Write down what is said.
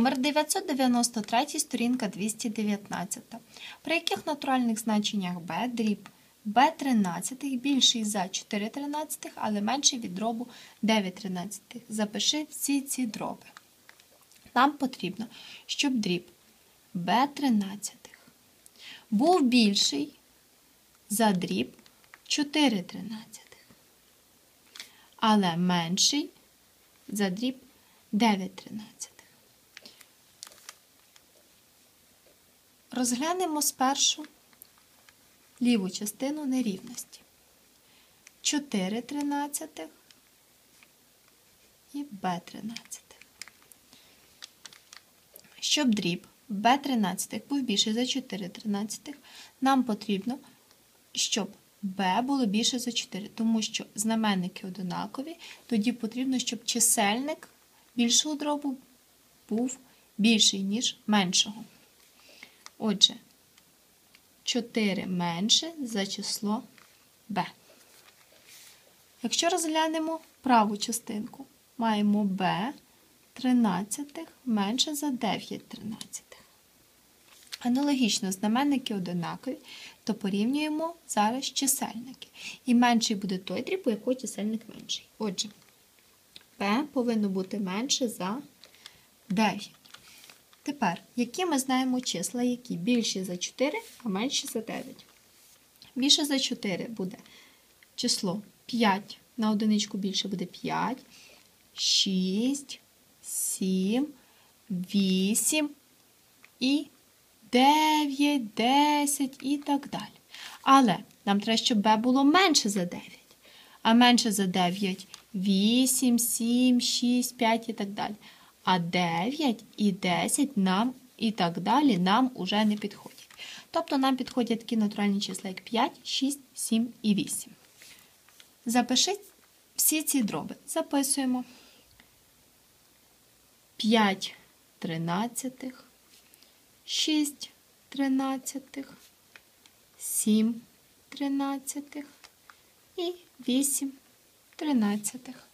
Номер 993, сторінка 219. При яких натуральних значеннях b дріб b 13 більший за 4 13, але менший від дробу 9 13. Запиши всі ці дроби. Нам потрібно, щоб дріб b 13 був більший за дріб 4 13, але менший за дріб 9 13. Розглянемо спершу ліву частину нерівності. 4 тринадцятих і b 13. Щоб дріб b 13 був більший за 4 тринадцятих, нам потрібно, щоб b було більше за 4, тому що знаменники одинакові, тоді потрібно, щоб чисельник більшого дробу був більший, ніж меншого. Отже, 4 менше за число b. Якщо розглянемо праву частинку, маємо b 13 менше за 9 13. Аналогічно знаменники одинакові, то порівнюємо зараз чисельники. І менший буде той дріб, у якого чисельник менший. Отже, b повинно бути менше за 9. Тепер, які ми знаємо числа, які більші за 4, а менші за 9? Більше за 4 буде число 5, на одиничку більше буде 5, 6, 7, 8 і 9, 10 і так далі. Але нам треба, щоб b було менше за 9. А менше за 9 8, 7, 6, 5 і так далі. А 9 і 10 нам і так далі нам уже не підходять. Тобто нам підходять такі натуральні числа, як 5, 6, 7 і 8. Запишіть всі ці дроби. Записуємо 5 тринадцятих, 6 тринадцятих, 7 тринадцятих і 8 тринадцятих.